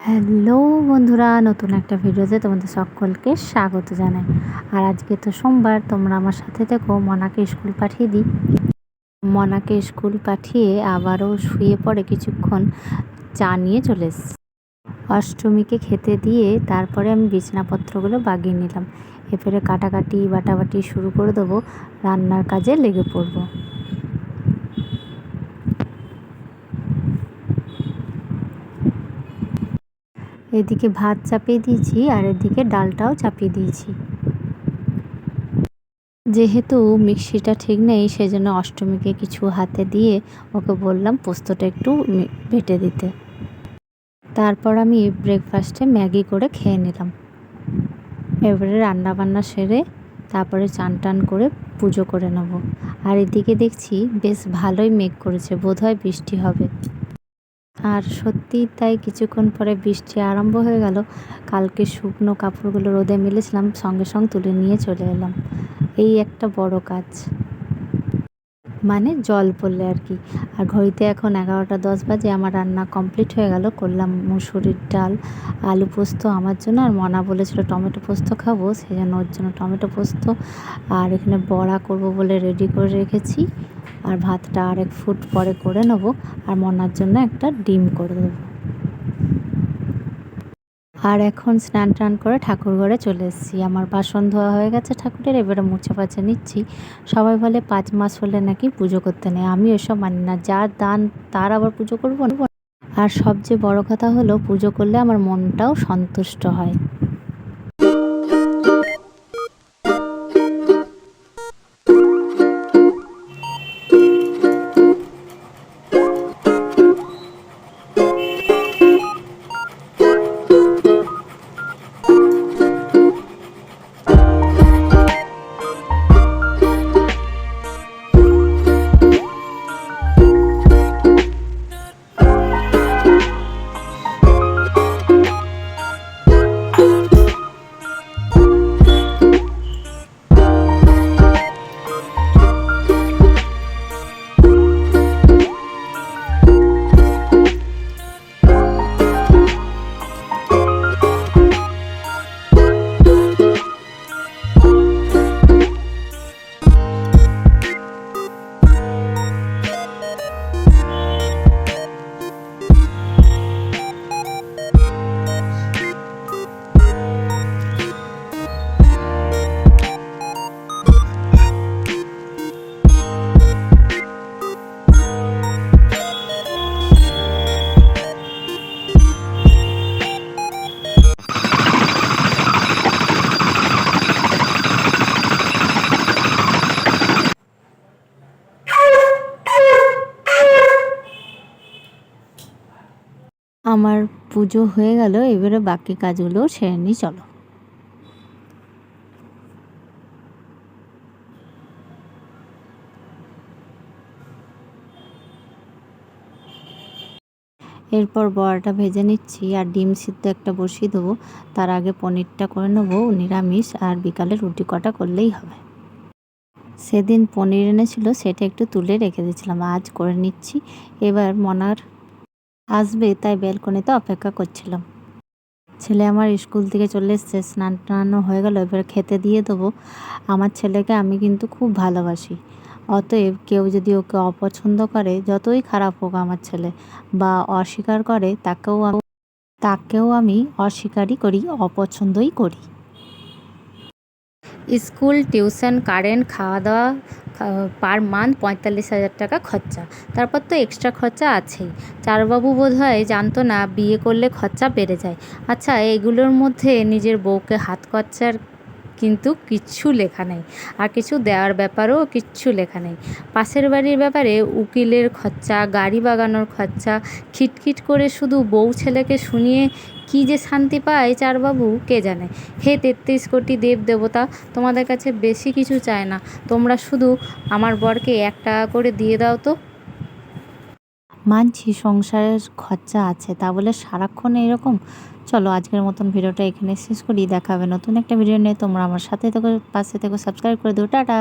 Hello বন্ধুরা, নতুন একটা ভিডিওতে তোমাদের সকলকে স্বাগত জানাই। আর আজকে তো সোমবার, তোমরা আমার সাথে থেকো, মনাকে স্কুল পাঠিয়ে দিই। মনাকে স্কুল পাঠিয়ে আবারও শুয়ে পড়ে কিছুক্ষণ চা নিয়ে চলে অষ্টমীকে খেতে দিয়ে তারপরে আমি বিছানাপত্রগুলো বাগিয়ে নিলাম। এরপরে কাটাকাটি, বাটাবাটি শুরু করে দেবো, রান্নার কাজে লেগে পড়ব। এদিকে ভাত চাপিয়ে দিয়েছি আর এদিকে ডালটাও চাপিয়ে দিয়েছি। যেহেতু মিক্সিটা ঠিক নেই, সেজন্য অষ্টমীকে কিছু হাতে দিয়ে ওকে বললাম পোস্তটা একটু বেটে দিতে। তারপর আমি ব্রেকফাস্টে ম্যাগি করে খেয়ে নিলাম। এবারে রান্না বান্না সেরে তারপরে চান টান করে পুজো করে নেব। আর এদিকে দেখছি বেশ ভালোই মেঘ করেছে, বোধহয় বৃষ্টি হবে। আর সত্যি তাই কিছুক্ষণ পরে বৃষ্টি আরম্ভ হয়ে গেল। কালকে শুকনো কাপড়গুলো রোদে মিলেছিলাম, সঙ্গে সঙ্গে তুলে নিয়ে চলে এলাম। এই একটা বড় কাজ। মানে জল পড়লে আর কি। আর ঘড়িতে এখন এগারোটা দশ বাজে, আমার রান্না কমপ্লিট হয়ে গেল। করলাম মুসুরির ডাল, আলু পোস্ত আমার জন্য। আর মনা বলেছিল টমেটো পোস্ত খাব, সেই জন্য ওর জন্য টমেটো পোস্ত। আর এখানে বড়া করব বলে রেডি করে রেখেছি। আর ভাতটা আর এক ফুট পরে করে নেব আর মনার জন্য একটা ডিম করে দেবো। আর এখন স্নান টান করে ঠাকুর ঘরে চলে এসেছি। আমার বাসন ধোয়া হয়ে গেছে ঠাকুরের, এবারে মুছে পাছে নিচ্ছি। সবাই বলে পাঁচ মাস হলে নাকি পুজো করতে নেই। আমি এসব মানি না। যার দান, তার আবার পুজো করব আর সবচেয়ে বড় কথা হলো, পুজো করলে আমার মনটাও সন্তুষ্ট হয়। আমার পুজো হয়ে গেল, এবারে বাকি কাজগুলো সেরে নিই, চলো। এরপর বড়াটা ভেজে নিচ্ছি, আর ডিম সিদ্ধ একটা বসিয়ে দেবো। তার আগে পনিরটা করে নেব, নিরামিষ, আর বিকালে রুটি কটা করলেই হবে। সেদিন পনির এনেছিল, সেটা একটু তুলে রেখে দিয়েছিলাম, আজ করে নিচ্ছি। এবার মনার আসবে, তাই ব্যালকনিতে অপেক্ষা করছিলাম। ছেলে আমার স্কুল থেকে চলে এসছে, স্নান টানানো হয়ে গেল, এবার খেতে দিয়ে দেবো। আমার ছেলেকে আমি কিন্তু খুব ভালোবাসি। অতএব কেউ যদি ওকে অপছন্দ করে, যতই খারাপ হোক আমার ছেলে, বা অস্বীকার করে, তাকেও তাকেও আমি অস্বীকারই করি, অপছন্দই করি। স্কুল, টিউশন, কারেন্ট খাওয়া দাওয়া পার মান্থ পঁয়তাল্লিশ হাজার টাকা খরচা। তারপর তো এক্সট্রা খরচা আছেই। চারবাবু বোধ হয় জানতো না, বিয়ে করলে খরচা বেড়ে যায়। আচ্ছা এগুলোর মধ্যে নিজের বউকে হাত খরচার কিন্তু কিচ্ছু লেখা নেই। আর কিছু দেওয়ার ব্যাপারেও কিচ্ছু লেখা নেই। পাশের বাড়ির ব্যাপারে উকিলের খরচা গাড়ি বাগানোর খরচা খিটখিট করে শুধু বউ ছেলেকে শুনিয়ে কী যে শান্তি পায় চারবাবু, কে জানে? হে তেত্রিশ কোটি দেব দেবতা, তোমাদের কাছে বেশি কিছু চায় না। তোমরা শুধু আমার বরকে এক টাকা করে দিয়ে দাও তো। মানছি, সংসারের খরচা আছে, তা বলে সারাক্ষণ এরকম। চলো আজকের মতন ভিডিওটা এখানে শেষ করি, দেখাবে নতুন একটা ভিডিও নিয়ে। তোমরা আমার সাথে থেকে, পাশে থেকে সাবস্ক্রাইব করে দিও। টাটা!